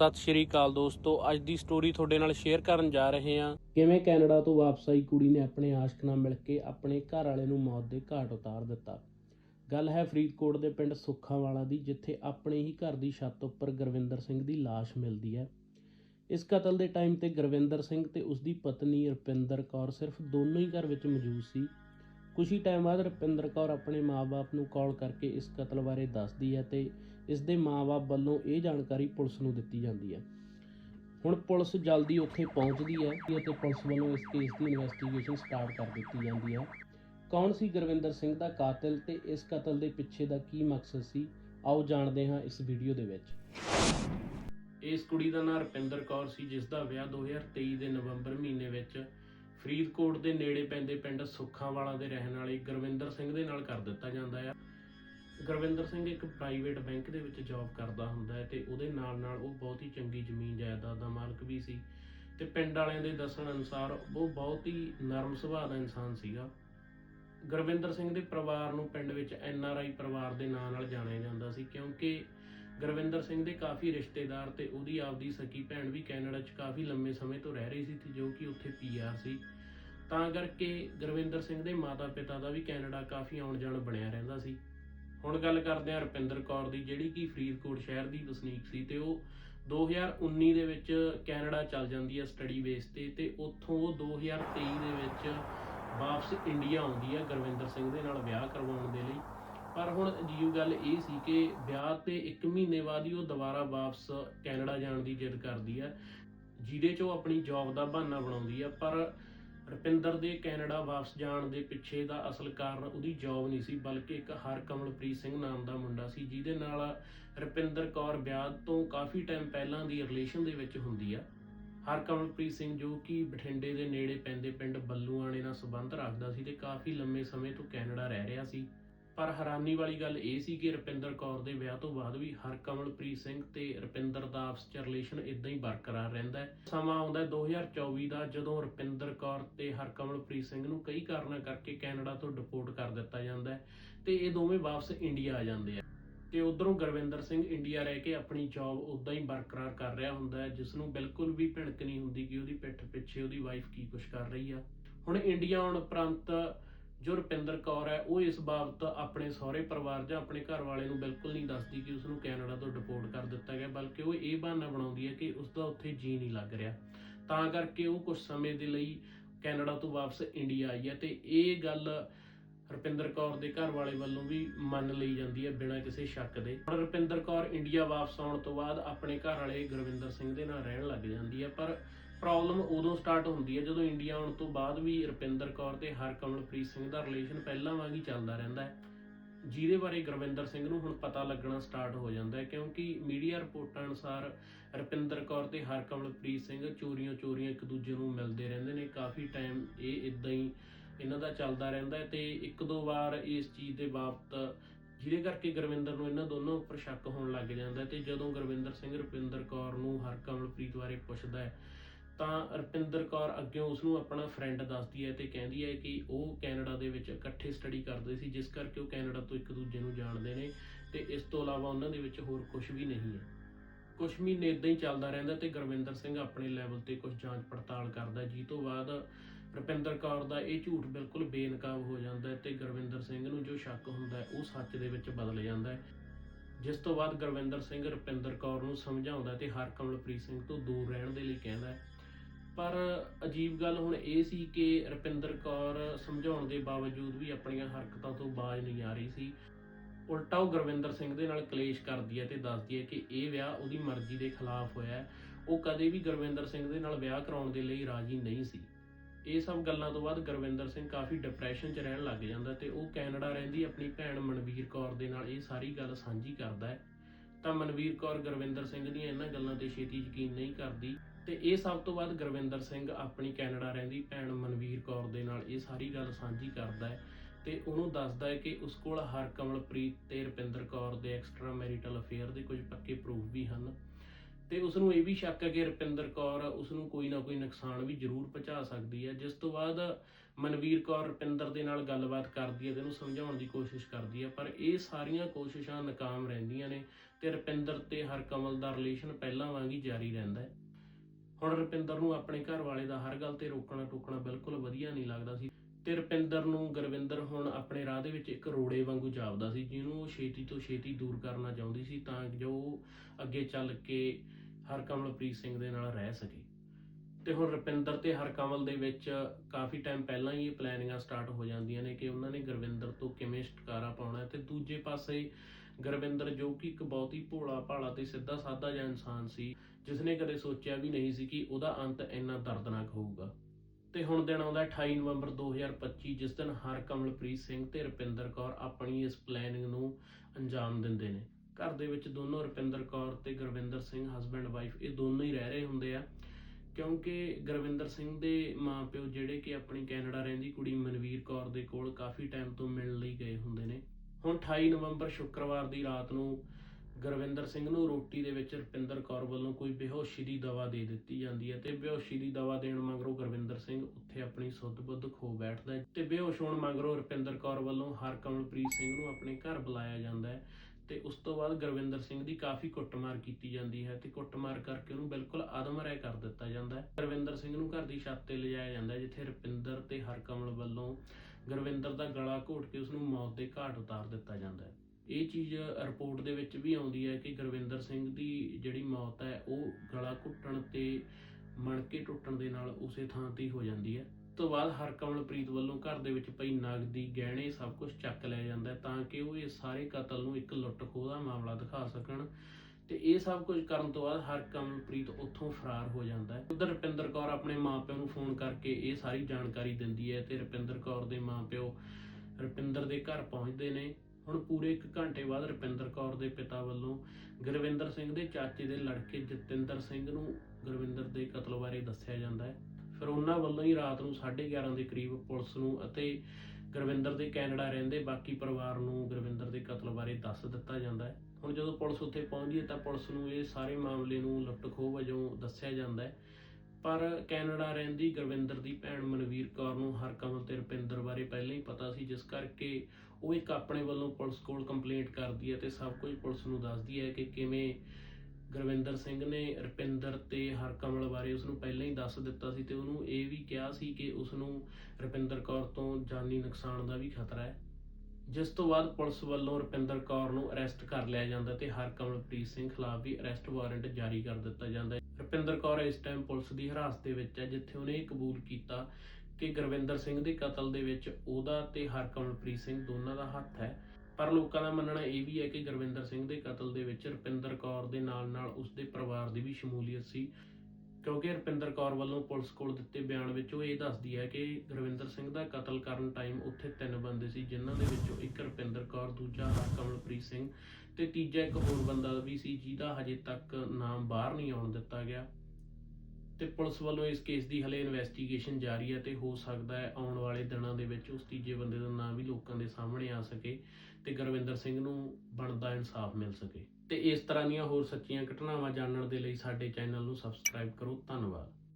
ਸਤਿ ਸ਼੍ਰੀ ਅਕਾਲ ਦੋਸਤੋ, ਅੱਜ ਦੀ ਸਟੋਰੀ ਤੁਹਾਡੇ ਨਾਲ ਸ਼ੇਅਰ ਕਰਨ ਜਾ ਰਹੇ ਹਾਂ। ਕਿਵੇਂ ਕੈਨੇਡਾ ਤੋਂ ਵਾਪਸ ਆਈ ਕੁੜੀ ਨੇ ਆਪਣੇ ਆਸ਼ਕ ਨਾਲ ਮਿਲ ਕੇ ਆਪਣੇ ਘਰ ਵਾਲੇ ਨੂੰ ਮੌਤ ਦੇ ਘਾਟ ਉਤਾਰ ਦਿੱਤਾ। ਗੱਲ ਹੈ ਫਰੀਦਕੋਟ ਦੇ ਪਿੰਡ ਸੁੱਖਾਵਾਲਾ ਦੀ, ਜਿੱਥੇ ਆਪਣੇ ਹੀ ਘਰ ਦੀ ਛੱਤ ਉੱਪਰ ਗੁਰਵਿੰਦਰ ਸਿੰਘ ਦੀ ਲਾਸ਼ ਮਿਲਦੀ ਹੈ। ਇਸ ਕਤਲ ਦੇ ਟਾਈਮ ਤੇ ਗੁਰਵਿੰਦਰ ਸਿੰਘ ਤੇ ਉਸ ਦੀ ਪਤਨੀ ਰੁਪਿੰਦਰ ਕੌਰ ਸਿਰਫ ਦੋਨੋਂ ਹੀ ਘਰ ਵਿੱਚ ਮੌਜੂਦ ਸੀ। ਕੁਝ ਹੀ ਟਾਈਮ ਬਾਅਦ ਰੁਪਿੰਦਰ ਕੌਰ ਆਪਣੇ ਮਾਪੇ ਨੂੰ ਕਾਲ ਕਰਕੇ ਇਸ ਕਤਲ ਬਾਰੇ ਦੱਸਦੀ ਹੈ ਤੇ ਇਸ ਦੇ ਮਾਪੇ ਵੱਲੋਂ ਇਹ ਜਾਣਕਾਰੀ ਪੁਲਿਸ ਨੂੰ ਦਿੱਤੀ ਜਾਂਦੀ ਹੈ। ਹੁਣ ਪੁਲਿਸ ਜਲਦੀ ਉੱਥੇ ਪਹੁੰਚਦੀ ਹੈ ਅਤੇ ਪੁਲਿਸ ਵੱਲੋਂ ਇਸ ਕੇਸ ਦੀ ਇਨਵੈਸਟੀਗੇਸ਼ਨ ਸਟਾਰਟ ਕਰ ਦਿੱਤੀ ਜਾਂਦੀ ਹੈ। ਕੌਣ ਸੀ ਗੁਰਵਿੰਦਰ ਸਿੰਘ ਦਾ ਕਾਤਲ ਤੇ ਇਸ ਕਤਲ ਦੇ ਪਿੱਛੇ ਦਾ ਕੀ ਮਕਸਦ ਸੀ? ਆਓ ਜਾਣਦੇ ਹਾਂ ਇਸ ਵੀਡੀਓ ਦੇ ਵਿੱਚ। ਇਸ ਕੁੜੀ ਦਾ ਨਾਮ ਰੁਪਿੰਦਰ ਕੌਰ ਸੀ, ਜਿਸ ਦਾ ਵਿਆਹ 2023 ਦੇ ਨਵੰਬਰ ਮਹੀਨੇ ਵਿੱਚ ਫਰੀਦਕੋਟ ਦੇ ਨੇੜੇ ਪੈਂਦੇ ਪਿੰਡ ਸੁੱਖਾਵਾਲਾ ਦੇ ਰਹਿਣ ਵਾਲੇ ਗੁਰਵਿੰਦਰ ਸਿੰਘ ਦੇ ਨਾਲ ਕਰ ਦਿੱਤਾ ਜਾਂਦਾ ਹੈ। ਗੁਰਵਿੰਦਰ ਸਿੰਘ ਇੱਕ ਪ੍ਰਾਈਵੇਟ ਬੈਂਕ ਦੇ ਵਿੱਚ ਜੌਬ ਕਰਦਾ ਹੁੰਦਾ ਹੈ ਤੇ ਉਹਦੇ ਨਾਲ ਨਾਲ ਉਹ ਬਹੁਤ ਹੀ ਚੰਗੀ ਜ਼ਮੀਨ ਜਾਇਦਾਦ ਦਾ ਮਾਲਕ ਵੀ ਸੀ ਤੇ ਪਿੰਡ ਵਾਲਿਆਂ ਦੇ ਦੱਸਣ ਅਨੁਸਾਰ ਉਹ ਬਹੁਤ ਹੀ ਨਰਮ ਸੁਭਾਅ ਦਾ ਇਨਸਾਨ ਸੀਗਾ। ਗੁਰਵਿੰਦਰ ਸਿੰਘ ਦੇ ਪਰਿਵਾਰ ਨੂੰ ਪਿੰਡ ਵਿੱਚ ਐਨ ਆਰ ਆਈ ਪਰਿਵਾਰ ਦੇ ਨਾਂ ਨਾਲ ਜਾਣਿਆ ਜਾਂਦਾ ਸੀ ਕਿਉਂਕਿ ਗੁਰਵਿੰਦਰ ਸਿੰਘ ਦੇ ਕਾਫੀ ਰਿਸ਼ਤੇਦਾਰ ਤੇ ਉਹਦੀ ਆਪਦੀ ਸਕੀ ਭੈਣ ਵੀ ਕੈਨੇਡਾ 'ਚ ਕਾਫੀ ਲੰਮੇ ਸਮੇਂ ਤੋਂ ਰਹਿ ਰਹੀ ਸੀ ਤੇ ਜੋ ਕਿ ਉੱਥੇ ਪੀਆਰ ਸੀ। ਤਾਂ ਕਰਕੇ ਗੁਰਵਿੰਦਰ ਸਿੰਘ ਦੇ ਮਾਤਾ-ਪਿਤਾ ਦਾ ਵੀ ਕੈਨੇਡਾ ਕਾਫੀ ਆਉਣ ਜਾਣ ਬਣਿਆ ਰਹਿੰਦਾ ਸੀ। ਹੁਣ ਗੱਲ ਕਰਦੇ ਹਾਂ ਰੁਪਿੰਦਰ ਕੌਰ ਦੀ, ਜਿਹੜੀ ਕਿ ਫਰੀਦਕੋਟ ਸ਼ਹਿਰ ਦੀ ਵਸਨੀਕ ਸੀ ਤੇ ਉਹ 2019 ਦੇ ਵਿੱਚ ਕੈਨੇਡਾ ਚਲ ਜਾਂਦੀ ਹੈ ਸਟੱਡੀ ਬੇਸ ਤੇ ਤੇ ਉੱਥੋਂ ਉਹ 2023 ਦੇ ਵਿੱਚ ਵਾਪਸ ਇੰਡੀਆ ਆਉਂਦੀ ਹੈ ਗੁਰਵਿੰਦਰ ਸਿੰਘ ਦੇ ਨਾਲ ਵਿਆਹ ਕਰਵਾਉਣ ਦੇ ਲਈ। ਪਰ ਹੁਣ ਅਜੀਬ ਗੱਲ ਇਹ ਸੀ ਕਿ ਵਿਆਹ ਤੇ 1 ਮਹੀਨੇ ਬਾਅਦ ਹੀ ਉਹ ਦੁਬਾਰਾ ਵਾਪਸ ਕੈਨੇਡਾ ਜਾਣ ਦੀ ਜਿੱਦ ਕਰਦੀ ਹੈ, ਜਿਹਦੇ 'ਚ ਉਹ ਆਪਣੀ ਜੌਬ ਦਾ ਬਹਾਨਾ ਬਣਾਉਂਦੀ ਹੈ। ਪਰ ਰੁਪਿੰਦਰ ਦੇ ਕੈਨੇਡਾ ਵਾਪਸ ਜਾਣ ਦੇ ਪਿੱਛੇ ਦਾ ਅਸਲ ਕਾਰਨ ਉਹਦੀ ਜੌਬ ਨਹੀਂ ਸੀ, ਬਲਕਿ ਇੱਕ ਹਰਕਮਲਪ੍ਰੀਤ ਸਿੰਘ ਨਾਮ ਦਾ ਮੁੰਡਾ ਸੀ, ਜਿਹਦੇ ਨਾਲ ਰੁਪਿੰਦਰ ਕੌਰ ਵਿਆਹ ਤੋਂ ਕਾਫੀ ਟਾਈਮ ਪਹਿਲਾਂ ਦੀ ਰਿਲੇਸ਼ਨ ਦੇ ਵਿੱਚ ਹੁੰਦੀ ਆ। ਹਰਕਮਲਪ੍ਰੀਤ ਸਿੰਘ ਜੋ ਕਿ ਬਠਿੰਡੇ ਦੇ ਨੇੜੇ ਪੈਂਦੇ ਪਿੰਡ ਬੱਲੂਆਣੇ ਨਾਲ ਸੰਬੰਧ ਰੱਖਦਾ ਸੀ ਤੇ ਕਾਫੀ ਲੰਮੇ ਸਮੇਂ ਤੋਂ ਕੈਨੇਡਾ ਰਹਿ ਰਿਹਾ ਸੀ। ਪਰ ਹੈਰਾਨੀ ਵਾਲੀ ਗੱਲ ਇਹ ਸੀ ਕਿ ਰੁਪਿੰਦਰ ਕੌਰ ਦੇ ਵਿਆਹ ਤੋਂ ਬਾਅਦ ਵੀ ਹਰਕਮਲਪ੍ਰੀਤ ਸਿੰਘ ਤੇ ਰੁਪਿੰਦਰ ਦਾ ਆਪਸ ਚ ਰਿਲੇਸ਼ਨ ਇਦਾਂ ਹੀ ਬਰਕਰਾਰ ਰਹਿੰਦਾ ਹੈ। ਸਮਾਂ ਆਉਂਦਾ ਹੈ 2024 ਦਾ, ਜਦੋਂ ਰੁਪਿੰਦਰ ਕੌਰ ਤੇ ਹਰਕਮਲਪ੍ਰੀਤ ਸਿੰਘ ਨੂੰ ਕਈ ਕਾਰਨਾਂ ਕਰਕੇ ਕੈਨੇਡਾ ਤੋਂ ਡਿਪੋਰਟ ਕਰ ਦਿੱਤਾ ਜਾਂਦਾ ਹੈ ਤੇ ਇਹ ਦੋਵੇਂ ਵਾਪਸ ਇੰਡੀਆ ਆ ਜਾਂਦੇ ਆ। ਤੇ ਉਧਰੋਂ ਗੁਰਵਿੰਦਰ ਸਿੰਘ ਇੰਡੀਆ ਰਹਿ ਕੇ ਆਪਣੀ ਜੌਬ ਉਦਾਂ ਹੀ ਬਰਕਰਾਰ ਕਰ ਰਿਹਾ ਹੁੰਦਾ ਹੈ ਜਿਸ ਨੂੰ ਬਿਲਕੁਲ ਵੀ ਭਿਣਕ ਨਹੀਂ ਹੁੰਦੀ ਕਿ ਉਹਦੀ ਪਿੱਠ ਪਿੱਛੇ ਉਹਦੀ ਵਾਈਫ ਕੀ ਕੁਝ ਕਰ ਰਹੀ ਆ। ਹੁਣ ਇੰਡੀਆ ਆਉਣ ਉਪਰੰਤ ਜੋ ਰੁਪਿੰਦਰ ਕੌਰ ਹੈ, ਉਹ ਇਸ ਬਾਬਤ ਆਪਣੇ ਸਹੁਰੇ ਪਰਿਵਾਰ ਜਾਂ ਆਪਣੇ ਘਰ ਵਾਲੇ ਨੂੰ ਬਿਲਕੁਲ ਨਹੀਂ ਦੱਸਦੀ ਕਿ ਉਸ ਨੂੰ ਕੈਨੇਡਾ ਤੋਂ ਡਿਪੋਰਟ ਕਰ ਦਿੱਤਾ ਗਿਆ, ਬਲਕਿ ਉਹ ਇਹ ਬਹਾਨਾ ਬਣਾਉਂਦੀ ਹੈ ਕਿ ਉਸ ਦਾ ਉੱਥੇ ਜੀ ਨਹੀਂ ਲੱਗ ਰਿਹਾ। ਤਾਂ ਕਰਕੇ ਉਹ ਕੁਝ ਸਮੇਂ ਦੇ ਲਈ ਕੈਨੇਡਾ ਤੋਂ ਵਾਪਸ ਇੰਡੀਆ ਆਈ ਹੈ ਤੇ ਇਹ ਗੱਲ ਰੁਪਿੰਦਰ ਕੌਰ ਦੇ ਘਰ ਵਾਲੇ ਵੱਲੋਂ ਵੀ ਮੰਨ ਲਈ ਜਾਂਦੀ ਹੈ ਬਿਨਾਂ ਕਿਸੇ ਸ਼ੱਕ ਦੇ। ਪਰ ਰੁਪਿੰਦਰ ਕੌਰ ਇੰਡੀਆ ਵਾਪਸ ਆਉਣ ਤੋਂ ਬਾਅਦ ਆਪਣੇ ਘਰ ਵਾਲੇ ਗੁਰਵਿੰਦਰ ਸਿੰਘ ਦੇ ਨਾਲ ਰਹਿਣ ਲੱਗ ਜਾਂਦੀ ਹੈ, ਪਰ ਪ੍ਰੋਬਲਮ ਉਦੋਂ ਸਟਾਰਟ ਹੁੰਦੀ ਹੈ ਜਦੋਂ ਇੰਡੀਆ ਆਉਣ ਤੋਂ ਬਾਅਦ ਵੀ ਰੁਪਿੰਦਰ ਕੌਰ ਤੇ ਹਰਕਮਲਪ੍ਰੀਤ ਸਿੰਘ ਦਾ ਰਿਲੇਸ਼ਨ ਪਹਿਲਾਂ ਵਾਂਗ ਹੀ ਚੱਲਦਾ ਰਹਿੰਦਾ ਹੈ। ਜਿਹਦੇ ਬਾਰੇ ਗੁਰਵਿੰਦਰ ਸਿੰਘ ਨੂੰ ਹੁਣ ਪਤਾ ਲੱਗਣਾ ਸਟਾਰਟ ਹੋ ਜਾਂਦਾ ਹੈ ਕਿਉਂਕਿ ਮੀਡੀਆ ਰਿਪੋਰਟਾਂ ਅਨੁਸਾਰ ਰੁਪਿੰਦਰ ਕੌਰ ਤੇ ਹਰਕਮਲਪ੍ਰੀਤ ਸਿੰਘ ਚੋਰੀਆਂ ਚੋਰੀਆਂ ਇੱਕ ਦੂਜੇ ਨੂੰ ਮਿਲਦੇ ਰਹਿੰਦੇ ਨੇ। ਕਾਫੀ ਟਾਈਮ ਇਹ ਇਦਾਂ ਹੀ ਇਹਨਾਂ ਦਾ ਚੱਲਦਾ ਰਹਿੰਦਾ ਹੈ ਤੇ ਇੱਕ ਦੋ ਵਾਰ ਇਸ ਚੀਜ਼ ਦੇ ਬਾਬਤ ਜਿਹਦੇ ਕਰਕੇ ਗੁਰਵਿੰਦਰ ਨੂੰ ਇਹਨਾਂ ਦੋਨੋਂ ਉੱਪਰ ਸ਼ੱਕ ਹੋਣ ਲੱਗ ਜਾਂਦਾ ਹੈ ਤੇ ਜਦੋਂ ਗੁਰਵਿੰਦਰ ਸਿੰਘ ਰੁਪਿੰਦਰ ਕੌਰ ਨੂੰ ਹਰਕਮਲਪ੍ਰੀਤ ਬਾਰੇ ਪੁੱਛਦਾ ਹੈ ਤਾਂ ਰੁਪਿੰਦਰ ਕੌਰ ਅੱਗੇ ਉਸ ਨੂੰ ਆਪਣਾ ਫਰੈਂਡ ਦੱਸਦੀ ਹੈ ਤੇ ਕਹਿੰਦੀ ਹੈ ਕਿ ਉਹ ਕੈਨੇਡਾ ਦੇ ਵਿੱਚ ਇਕੱਠੇ ਸਟੱਡੀ ਕਰਦੇ ਸੀ, ਜਿਸ ਕਰਕੇ ਉਹ ਕੈਨੇਡਾ ਤੋਂ ਇੱਕ ਦੂਜੇ ਨੂੰ ਜਾਣਦੇ ਨੇ ਤੇ ਇਸ ਤੋਂ ਇਲਾਵਾ ਉਹਨਾਂ ਦੇ ਵਿੱਚ ਹੋਰ ਕੁਝ ਵੀ ਨਹੀਂ ਹੈ। ਕੁਝ ਮਹੀਨੇ ਇਦਾਂ ਹੀ ਚੱਲਦਾ ਰਹਿੰਦਾ ਤੇ ਗੁਰਵਿੰਦਰ ਸਿੰਘ ਆਪਣੇ ਲੈਵਲ ਤੇ ਕੁਝ ਜਾਂਚ ਪੜਤਾਲ ਕਰਦਾ ਜੀ ਤੋਂ ਬਾਅਦ ਰੁਪਿੰਦਰ ਕੌਰ ਦਾ ਇਹ ਝੂਠ ਬਿਲਕੁਲ ਬੇਨਕਾਬ ਹੋ ਜਾਂਦਾ ਹੈ ਤੇ ਗੁਰਵਿੰਦਰ ਸਿੰਘ ਨੂੰ ਜੋ ਸ਼ੱਕ ਹੁੰਦਾ ਉਹ ਸੱਚ ਦੇ ਵਿੱਚ ਬਦਲ ਜਾਂਦਾ ਹੈ। ਜਿਸ ਤੋਂ ਬਾਅਦ ਗੁਰਵਿੰਦਰ ਸਿੰਘ ਰੁਪਿੰਦਰ ਕੌਰ ਨੂੰ ਸਮਝਾਉਂਦਾ ਤੇ ਹਰਕਮਲਪ੍ਰੀਤ ਸਿੰਘ ਤੋਂ ਦੂਰ ਰਹਿਣ ਦੇ ਲਈ ਕਹਿੰਦਾ ਪਰ ਅਜੀਬ ਗੱਲ ਹੁਣ ਇਹ ਸੀ ਕਿ ਰੁਪਿੰਦਰ ਕੌਰ ਸਮਝਾਉਣ ਦੇ ਬਾਵਜੂਦ ਵੀ ਆਪਣੀਆਂ ਹਰਕਤਾਂ ਤੋਂ ਬਾਜ਼ ਨਹੀਂ ਆ ਰਹੀ ਸੀ। ਉਲਟਾ ਉਹ ਗੁਰਵਿੰਦਰ ਸਿੰਘ ਦੇ ਨਾਲ ਕਲੇਸ਼ ਕਰਦੀ ਹੈ ਤੇ ਦੱਸਦੀ ਹੈ ਕਿ ਇਹ ਵਿਆਹ ਉਹਦੀ ਮਰਜ਼ੀ ਦੇ ਖਿਲਾਫ ਹੋਇਆ ਉਹ ਕਦੇ ਵੀ ਗੁਰਵਿੰਦਰ ਸਿੰਘ ਦੇ ਨਾਲ ਵਿਆਹ ਕਰਾਉਣ ਦੇ ਲਈ ਰਾਜੀ ਨਹੀਂ ਸੀ। ਇਹ ਸਭ ਗੱਲਾਂ ਤੋਂ ਬਾਅਦ ਗੁਰਵਿੰਦਰ ਸਿੰਘ ਕਾਫੀ ਡਿਪਰੈਸ਼ਨ 'ਚ ਰਹਿਣ ਲੱਗ ਜਾਂਦਾ ਤੇ ਉਹ ਕੈਨੇਡਾ ਰਹਿੰਦੀ, ਆਪਣੀ ਭੈਣ ਮਨਵੀਰ ਕੌਰ ਦੇ ਨਾਲ ਇਹ ਸਾਰੀ ਗੱਲ ਸਾਂਝੀ ਕਰਦਾ ਹੈ। ਤਾਂ ਮਨਵੀਰ ਕੌਰ ਗੁਰਵਿੰਦਰ ਸਿੰਘ ਦੀਆਂ ਇਹਨਾਂ ਗੱਲਾਂ ਤੇ ਛੇਤੀ ਯਕੀਨ ਨਹੀਂ ਕਰਦੀ। ਤੇ ਇਹ ਸਭ ਤੋਂ ਬਾਅਦ ਗੁਰਵਿੰਦਰ ਸਿੰਘ ਆਪਣੀ ਕੈਨੇਡਾ ਰਹਿੰਦੀ ਭੈਣ ਮਨਵੀਰ ਕੌਰ ਦੇ ਨਾਲ ਇਹ ਸਾਰੀ ਗੱਲ ਸਾਂਝੀ ਕਰਦਾ ਹੈ ਤੇ ਉਹਨੂੰ ਦੱਸਦਾ ਹੈ ਕਿ ਉਸ ਕੋਲ ਹਰਕਮਲਪ੍ਰੀਤ ਤੇ ਰੁਪਿੰਦਰ ਕੌਰ ਦੇ ਐਕਸਟਰਾ ਮੈਰੀਟਲ ਅਫੇਅਰ ਦੇ ਕੁਝ ਪੱਕੇ ਪ੍ਰੂਫ ਵੀ ਹਨ। ਤੇ ਉਸ ਨੂੰ ਇਹ ਵੀ ਸ਼ੱਕ ਹੈ ਕਿ ਰੁਪਿੰਦਰ ਕੌਰ ਉਸ ਨੂੰ ਕੋਈ ਨਾ ਕੋਈ ਨੁਕਸਾਨ ਵੀ ਜ਼ਰੂਰ ਪਹੁੰਚਾ ਸਕਦੀ ਹੈ। ਜਿਸ ਤੋਂ ਬਾਅਦ ਮਨਵੀਰ ਕੌਰ ਰੁਪਿੰਦਰ ਦੇ ਨਾਲ ਗੱਲਬਾਤ ਕਰਦੀ ਹੈ ਤੇ ਉਹਨੂੰ ਸਮਝਾਉਣ ਦੀ ਕੋਸ਼ਿਸ਼ ਕਰਦੀ ਹੈ। ਪਰ ਇਹ ਸਾਰੀਆਂ ਕੋਸ਼ਿਸ਼ਾਂ ਨਾਕਾਮ ਰਹਿੰਦੀਆਂ ਨੇ ਤੇ ਰੁਪਿੰਦਰ ਤੇ ਹਰਕਮਲ ਦਾ ਰਿਲੇਸ਼ਨ ਪਹਿਲਾਂ ਵਾਂਗ ਹੀ ਜਾਰੀ ਰਹਿੰਦਾ ਹੈ। ਹੁਣ ਰੁਪਿੰਦਰ ਨੂੰ ਆਪਣੇ ਘਰ ਵਾਲੇ ਦਾ ਹਰ ਗੱਲ ਤੇ ਰੋਕਣਾ ਟੋਕਣਾ ਬਿਲਕੁਲ ਵਧੀਆ ਨਹੀਂ ਲੱਗਦਾ ਸੀ। ਤੇ ਰੁਪਿੰਦਰ ਨੂੰ ਗੁਰਵਿੰਦਰ ਹੁਣ ਆਪਣੇ ਰਾਹ ਦੇ ਵਿੱਚ ਇੱਕ ਰੋੜੇ ਵਾਂਗੂ ਜਾਪਦਾ ਸੀ, ਜਿਹਨੂੰ ਉਹ ਛੇਤੀ ਤੋਂ ਛੇਤੀ ਦੂਰ ਕਰਨਾ ਚਾਹੁੰਦੀ ਸੀ ਤਾਂ ਜੋ ਅੱਗੇ ਚੱਲ ਕੇ ਹਰਕਮਲਪ੍ਰੀਤ ਸਿੰਘ ਦੇ ਨਾਲ ਰਹਿ ਸਕੇ। ਤੇ ਹੁਣ ਰੁਪਿੰਦਰ ਤੇ ਹਰਕਮਲ ਦੇ ਵਿੱਚ ਕਾਫੀ ਟਾਈਮ ਪਹਿਲਾਂ ਹੀ ਇਹ ਪਲੈਨਿੰਗਾਂ ਸਟਾਰਟ ਹੋ ਜਾਂਦੀਆਂ ਨੇ ਕਿ ਉਹਨਾਂ ਨੇ ਗੁਰਵਿੰਦਰ ਤੋਂ ਕਿਵੇਂ ਛੁਟਕਾਰਾ ਪਾਉਣਾ ਹੈ। ਤੇ ਦੂਜੇ ਪਾਸੇ ਗੁਰਵਿੰਦਰ ਜੋ ਕਿ ਇੱਕ ਬਹੁਤ ਹੀ ਭੋਲਾ ਭਾਲਾ ਤੇ ਸਿੱਧਾ ਸਾਦਾ ਜਿਹਾ ਇਨਸਾਨ ਸੀ ਜਿਸ ਨੇ ਕਦੇ ਸੋਚਿਆ ਵੀ ਨਹੀਂ ਸੀ ਕਿ ਉਹਦਾ ਅੰਤ ਇੰਨਾ ਦਰਦਨਾਕ ਹੋਊਗਾ। ਤੇ ਹੁਣ ਦਿਨ ਆਉਂਦਾ ਹੈ 28 ਨਵੰਬਰ 2025 ਜਿਸ ਦਿਨ ਹਰਕਮਲਪ੍ਰੀਤ ਸਿੰਘ ਤੇ ਰੁਪਿੰਦਰ ਕੌਰ ਆਪਣੀ ਇਸ ਪਲੈਨਿੰਗ ਨੂੰ ਅੰਜਾਮ ਦਿੰਦੇ ਨੇ। ਘਰ ਦੇ ਵਿੱਚ ਦੋਨੋਂ ਰੁਪਿੰਦਰ ਕੌਰ ਤੇ ਗੁਰਵਿੰਦਰ ਸਿੰਘ ਹਸਬੰਡ ਵਾਈਫ ਇਹ ਦੋਨੋਂ ਹੀ ਰਹਿ ਰਹੇ ਹੁੰਦੇ ਆ। ਕਿਉਂਕਿ ਗੁਰਵਿੰਦਰ ਸਿੰਘ ਦੇ ਮਾਪਿਓ ਜਿਹੜੇ ਕਿ ਆਪਣੀ ਕੈਨੇਡਾ ਰਹਿੰਦੀ ਕੁੜੀ ਮਨਵੀਰ ਕੌਰ ਦੇ ਕੋਲ ਕਾਫੀ ਟਾਈਮ ਤੋਂ ਮਿਲਣ ਲਈ ਗਏ ਹੁੰਦੇ ਨੇ। ਹੁਣ 28 ਨਵੰਬਰ ਸ਼ੁੱਕਰਵਾਰ ਦੀ ਰਾਤ ਨੂੰ ਗੁਰਵਿੰਦਰ ਸਿੰਘ ਨੂੰ ਰੋਟੀ ਦੇ ਵਿੱਚ ਰੁਪਿੰਦਰ ਕੌਰ ਵੱਲੋਂ ਕੋਈ ਬੇਹੋਸ਼ੀ ਦੀ ਦਵਾ ਦੇ ਦਿੱਤੀ ਜਾਂਦੀ ਹੈ ਤੇ ਬੇਹੋਸ਼ੀ ਦੀ ਦਵਾ ਦੇਣ ਮਗਰੋਂ ਗੁਰਵਿੰਦਰ ਸਿੰਘ ਉੱਥੇ ਆਪਣੀ ਸੁੱਧ ਬੁੱਧ ਖੋ ਬੈਠਦਾ ਹੈ ਤੇ ਬੇਹੋਸ਼ ਹੋਣ ਮਗਰੋਂ ਰੁਪਿੰਦਰ ਕੌਰ ਵੱਲੋਂ ਹਰਕਮਲਪ੍ਰੀਤ ਸਿੰਘ ਨੂੰ ਆਪਣੇ ਘਰ ਬੁਲਾਇਆ ਜਾਂਦਾ ਹੈ। ਤੇ ਉਸ ਤੋਂ ਬਾਅਦ ਗੁਰਵਿੰਦਰ ਸਿੰਘ ਦੀ ਕਾਫੀ ਕੁੱਟਮਾਰ ਕੀਤੀ ਜਾਂਦੀ ਹੈ ਤੇ ਕੁੱਟਮਾਰ ਕਰਕੇ ਉਹਨੂੰ ਬਿਲਕੁਲ ਅਧਮਰੇ ਕਰ ਦਿੱਤਾ ਜਾਂਦਾ ਹੈ। ਗੁਰਵਿੰਦਰ ਸਿੰਘ ਨੂੰ ਘਰ ਦੀ ਛੱਤ ਤੇ ਲਿਜਾਇਆ ਜਾਂਦਾ ਹੈ, ਜਿੱਥੇ ਰੁਪਿੰਦਰ ਤੇ ਹਰਕਮਲ ਵੱਲੋਂ ਗੁਰਵਿੰਦਰ ਦਾ ਗਲਾ ਘੋਟ ਕੇ ਉਸ ਨੂੰ ਮੌਤ ਦੇ ਘਾਟ ਉਤਾਰ ਦਿੱਤਾ ਜਾਂਦਾ ਹੈ। ਇਹ ਚੀਜ਼ ਰਿਪੋਰਟ ਦੇ ਵਿੱਚ ਵੀ ਆਉਂਦੀ ਹੈ ਕਿ ਗੁਰਵਿੰਦਰ ਸਿੰਘ ਦੀ ਜਿਹੜੀ ਮੌਤ ਹੈ, ਉਹ ਗਲਾ ਘੁੱਟਣ ਤੇ ਮਣਕੇ ਟੁੱਟਣ ਦੇ ਨਾਲ ਉਸੇ ਥਾਂ ਤੇ ਹੀ ਹੋ ਜਾਂਦੀ ਹੈ। ਤੋਂ ਬਾਅਦ ਹਰਕਮਲਪ੍ਰੀਤ ਵੱਲੋਂ ਘਰ ਦੇ ਵਿੱਚ ਪਈ ਨਗਦੀ, ਗਹਿਣੇ ਸਭ ਕੁਝ ਚੱਕ ਲਿਆ ਜਾਂਦਾ ਤਾਂ ਕਿ ਉਹ ਇਹ ਸਾਰੇ ਕਤਲ ਨੂੰ ਇੱਕ ਲੁੱਟ ਖੋਹ ਦਾ ਮਾਮਲਾ ਦਿਖਾ ਸਕਣ। ਤੇ ਇਹ ਸਭ ਕੁਝ ਕਰਨ ਤੋਂ ਬਾਅਦ ਹਰਕਮਲਪ੍ਰੀਤ ਉੱਥੋਂ ਫਰਾਰ ਹੋ ਜਾਂਦਾ ਹੈ। ਉਧਰ ਰੁਪਿੰਦਰ ਕੌਰ ਆਪਣੇ ਮਾਪਿਆਂ ਨੂੰ ਫੋਨ ਕਰਕੇ ਇਹ ਸਾਰੀ ਜਾਣਕਾਰੀ ਦਿੰਦੀ ਹੈ ਤੇ ਰੁਪਿੰਦਰ ਕੌਰ ਦੇ ਮਾਪਿਓ ਰੁਪਿੰਦਰ ਦੇ ਘਰ ਪਹੁੰਚਦੇ ਨੇ। ਹੁਣ ਪੂਰੇ 1 ਘੰਟੇ ਬਾਅਦ ਰੁਪਿੰਦਰ ਕੌਰ ਦੇ ਪਿਤਾ ਵੱਲੋਂ ਗੁਰਵਿੰਦਰ ਸਿੰਘ ਦੇ ਚਾਚੇ ਦੇ ਲੜਕੇ ਜਤਿੰਦਰ ਸਿੰਘ ਨੂੰ ਗੁਰਵਿੰਦਰ ਦੇ ਕਤਲ ਬਾਰੇ ਦੱਸਿਆ ਜਾਂਦਾ ਹੈ। ਫਿਰ ਉਹਨਾਂ ਵੱਲੋਂ ਹੀ ਰਾਤ ਨੂੰ 11:30 ਦੇ ਕਰੀਬ ਪੁਲਿਸ ਨੂੰ ਅਤੇ ਗੁਰਵਿੰਦਰ ਦੇ ਕੈਨੇਡਾ ਰਹਿੰਦੇ ਬਾਕੀ ਪਰਿਵਾਰ ਨੂੰ ਗੁਰਵਿੰਦਰ ਦੇ ਕਤਲ ਬਾਰੇ ਦੱਸ ਦਿੱਤਾ ਜਾਂਦਾ ਹੈ। ਹੁਣ ਜਦੋਂ ਪੁਲਿਸ ਉੱਥੇ ਪਹੁੰਚਦੀ ਹੈ ਤਾਂ ਪੁਲਿਸ ਨੂੰ ਇਹ ਸਾਰੇ ਮਾਮਲੇ ਨੂੰ ਲੁੱਟ ਖੋਹ ਵਜੋਂ ਦੱਸਿਆ ਜਾਂਦਾ ਹੈ। ਪਰ ਕੈਨੇਡਾ ਰਹਿੰਦੀ ਗੁਰਵਿੰਦਰ ਦੀ ਭੈਣ ਮਨਵੀਰ ਕੌਰ ਨੂੰ ਹਰਕਮਲ ਤੇ ਰੁਪਿੰਦਰ ਬਾਰੇ ਪਹਿਲਾਂ ਹੀ ਪਤਾ ਸੀ, ਜਿਸ ਕਰਕੇ ਉਹ ਇੱਕ ਆਪਣੇ ਵੱਲੋਂ ਪੁਲਿਸ ਕੋਲ ਕੰਪਲੇਂਟ ਕਰਦੀ ਹੈ ਤੇ ਸਭ ਕੁਝ ਪੁਲਿਸ ਨੂੰ ਦੱਸਦੀ ਹੈ ਕਿ ਕਿਵੇਂ ਗੁਰਵਿੰਦਰ ਸਿੰਘ ਨੇ ਰੁਪਿੰਦਰ ਤੇ ਹਰਕਮਲ ਬਾਰੇ ਉਸ ਨੂੰ ਪਹਿਲਾਂ ਹੀ ਦੱਸ ਦਿੱਤਾ ਸੀ ਤੇ ਉਹਨੂੰ ਇਹ ਵੀ ਕਿਹਾ ਸੀ ਕਿ ਉਸ ਨੂੰ ਰੁਪਿੰਦਰ ਕੌਰ ਤੋਂ ਜਾਨੀ ਨੁਕਸਾਨ ਦਾ ਵੀ ਖਤਰਾ ਹੈ। ਜਿਸ ਤੋਂ ਬਾਅਦ ਪੁਲਿਸ ਵੱਲੋਂ ਰੁਪਿੰਦਰ ਕੌਰ ਨੂੰ ਅਰੈਸਟ ਕਰ ਲਿਆ ਜਾਂਦਾ ਤੇ ਹਰਕਮਲਪ੍ਰੀਤ ਸਿੰਘ ਖਿਲਾਫ ਵੀ ਅਰੈਸਟ ਵਾਰੰਟ ਜਾਰੀ ਕਰ ਦਿੱਤਾ ਜਾਂਦਾ ਹੈ। ਰੁਪਿੰਦਰ ਕੌਰ ਇਸ ਟਾਈਮ ਪੁਲਿਸ ਦੀ ਹਿਰਾਸਤ ਦੇ ਵਿੱਚ ਹੈ, ਜਿੱਥੇ ਉਹਨੇ ਇਹ ਕਬੂਲ ਕੀਤਾ ਕਿ ਗੁਰਵਿੰਦਰ ਸਿੰਘ ਦੇ ਕਤਲ ਦੇ ਵਿੱਚ ਉਹਦਾ ਤੇ ਹਰਕਮਲਪ੍ਰੀਤ ਸਿੰਘ ਦੋਨਾਂ ਦਾ ਹੱਥ ਹੈ। ਪਰ ਲੋਕਾਂ ਦਾ ਮੰਨਣਾ ਇਹ ਵੀ ਹੈ ਕਿ ਗੁਰਵਿੰਦਰ ਸਿੰਘ ਦੇ ਕਤਲ ਦੇ ਵਿੱਚ ਰੁਪਿੰਦਰ ਕੌਰ ਦੇ ਨਾਲ-ਨਾਲ ਉਸਦੇ ਪਰਿਵਾਰ ਦੀ ਵੀ ਸ਼ਮੂਲੀਅਤ ਸੀ। ਕਿਉਂਕਿ ਰੁਪਿੰਦਰ ਕੌਰ ਵੱਲੋਂ ਪੁਲਿਸ ਕੋਲ ਦਿੱਤੇ ਬਿਆਨ ਵਿੱਚ ਉਹ ਇਹ ਦੱਸਦੀ ਹੈ ਕਿ ਗੁਰਵਿੰਦਰ ਸਿੰਘ ਦਾ ਕਤਲ ਕਰਨ ਟਾਈਮ ਉੱਥੇ ਤਿੰਨ ਬੰਦੇ ਸੀ, ਜਿਨ੍ਹਾਂ ਦੇ ਵਿੱਚੋਂ ਇੱਕ ਰੁਪਿੰਦਰ ਕੌਰ, ਦੂਜਾ ਕਮਲਪ੍ਰੀਤ ਸਿੰਘ ਤੇ ਤੀਜਾ ਇੱਕ ਹੋਰ ਬੰਦਾ ਵੀ ਸੀ, ਜਿਹਦਾ ਹਜੇ ਤੱਕ ਨਾਮ ਬਾਹਰ ਨਹੀਂ ਆਉਣ ਦਿੱਤਾ ਗਿਆ। ਤੇ ਪੁਲਿਸ ਵੱਲੋਂ ਇਸ ਕੇਸ ਦੀ ਹਲੇ ਇਨਵੈਸਟੀਗੇਸ਼ਨ ਜਾਰੀ ਹੈ ਤੇ ਹੋ ਸਕਦਾ ਹੈ ਆਉਣ ਵਾਲੇ ਦਿਨਾਂ ਦੇ ਵਿੱਚ ਉਸ ਤੀਜੇ ਬੰਦੇ ਦਾ ਨਾਮ ਵੀ ਲੋਕਾਂ ਦੇ ਸਾਹਮਣੇ ਆ ਸਕੇ ਤੇ ਗੁਰਵਿੰਦਰ ਸਿੰਘ ਨੂੰ ਬਣਦਾ ਇਨਸਾਫ ਮਿਲ ਸਕੇ। ਤੇ ਇਸ ਤਰ੍ਹਾਂ ਦੀਆਂ ਹੋਰ ਸੱਚੀਆਂ ਘਟਨਾਵਾਂ ਜਾਣਨ ਦੇ ਲਈ ਸਾਡੇ ਚੈਨਲ ਨੂੰ ਸਬਸਕ੍ਰਾਈਬ ਕਰੋ। ਧੰਨਵਾਦ।